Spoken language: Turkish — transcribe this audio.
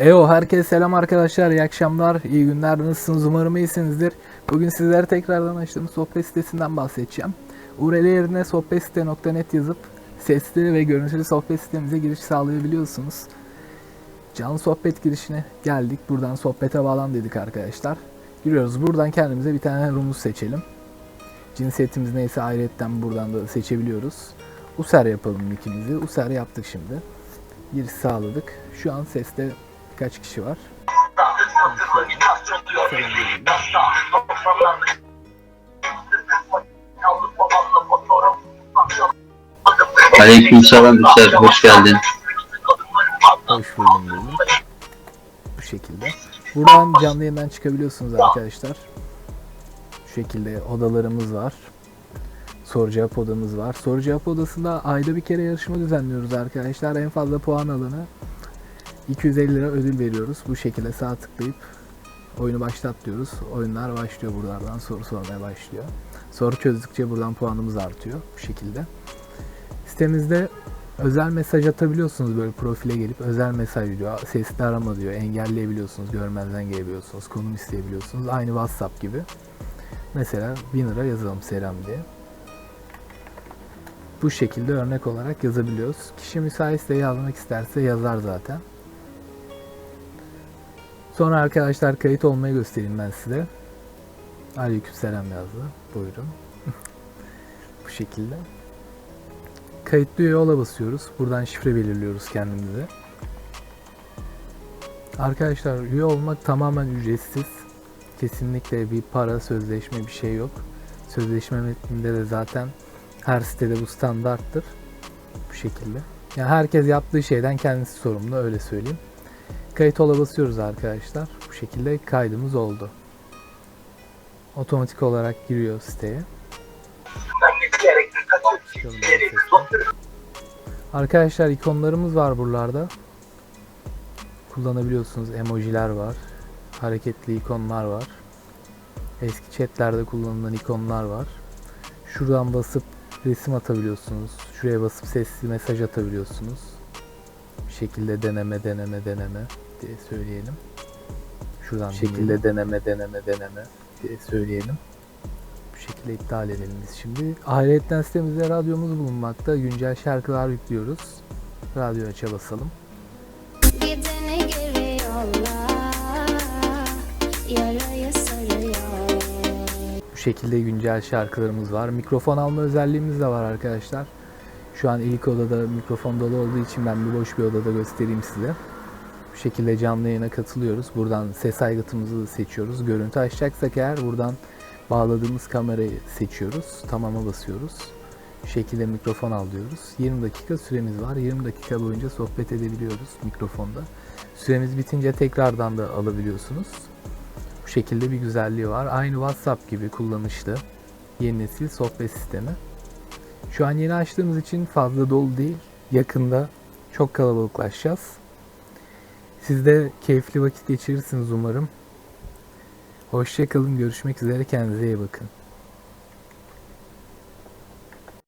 Eyo herkese selam arkadaşlar iyi akşamlar iyi günler nasılsınız? Umarım iyisinizdir. Bugün sizlere tekrardan açtığım sohbet sitesinden bahsedeceğim. URL yerine sohbetsite.net yazıp sesli ve görüntülü sohbet sitemize giriş sağlayabiliyorsunuz. Canlı sohbet girişine geldik buradan sohbete bağlan dedik arkadaşlar. Giriyoruz buradan kendimize bir tane rumuz seçelim. Cinsiyetimiz neyse ayrıyetten buradan da seçebiliyoruz. User yapalım ikimizi User yaptık şimdi. Giriş sağladık. Şu an seste birkaç kişi var. Selam. Aleykümselam Üster, hoş geldin. Hoş buldum diyelim. Bu şekilde. Buradan canlı yayından çıkabiliyorsunuz arkadaşlar. Şu şekilde odalarımız var. Soru cevap odamız var. Soru cevap odasında ayda bir kere yarışma düzenliyoruz arkadaşlar. En fazla puan alanı 250 lira ödül veriyoruz. Bu şekilde sağ tıklayıp oyunu başlat diyoruz. Oyunlar başlıyor buralardan soru sormaya başlıyor. Soru çözdükçe buradan puanımız artıyor bu şekilde. Sitemizde özel mesaj atabiliyorsunuz böyle profile gelip özel mesaj diyor. Sesli arama diyor. Engelleyebiliyorsunuz. Görmezden gelebiliyorsunuz. Konum isteyebiliyorsunuz. Aynı WhatsApp gibi. Mesela 1000 lira yazalım selam diye. Bu şekilde örnek olarak yazabiliyoruz. Kişi müsaitse yazmak isterse yazar zaten. Sonra arkadaşlar kayıt olmayı göstereyim ben size. Aleykümselam yazdı. Buyurun. Bu şekilde. Kayıtlı üye ola basıyoruz. Buradan şifre belirliyoruz kendimize. Arkadaşlar üye olmak tamamen ücretsiz. Kesinlikle bir para, sözleşme bir şey yok. Sözleşme metninde de zaten her sitede bu standarttır. Bu şekilde. Yani herkes yaptığı şeyden kendisi sorumlu öyle söyleyeyim. Kayıt ola basıyoruz arkadaşlar. Bu şekilde kaydımız oldu. Otomatik olarak giriyor siteye. Arkadaşlar ikonlarımız var buralarda. Kullanabiliyorsunuz. Emojiler var. Hareketli ikonlar var. Eski chatlerde kullanılan ikonlar var. Şuradan basıp resim atabiliyorsunuz. Şuraya basıp sesli mesaj atabiliyorsunuz. Bir şekilde deneme deneme deneme diye söyleyelim. Şuradan bir şekilde deneme deneme deneme diye söyleyelim. Bu şekilde iptal edelim biz şimdi. Ayrıca sitemizde radyomuz bulunmakta. Güncel şarkılar yüklüyoruz. Radyo aça basalım. Gidene giriyorlar Yarayı sarıyor Bu şekilde güncel şarkılarımız var. Mikrofon alma özelliğimiz de var arkadaşlar. Şu an ilk odada mikrofon dolu olduğu için ben bir boş bir odada göstereyim size. Bu şekilde canlı yayına katılıyoruz. Buradan ses aygıtımızı seçiyoruz. Görüntü açacaksak eğer buradan bağladığımız kamerayı seçiyoruz. Tamama basıyoruz. Bu şekilde mikrofon al diyoruz. 20 dakika süremiz var. 20 dakika boyunca sohbet edebiliyoruz mikrofonda. Süremiz bitince tekrardan da alabiliyorsunuz. Bu şekilde bir güzelliği var. Aynı WhatsApp gibi kullanışlı. Yeni nesil sohbet sistemi. Şu an yeni açtığımız için fazla dolu değil. Yakında çok kalabalıklaşacağız. Siz de keyifli vakit geçirirsiniz umarım. Hoşçakalın. Görüşmek üzere. Kendinize iyi bakın.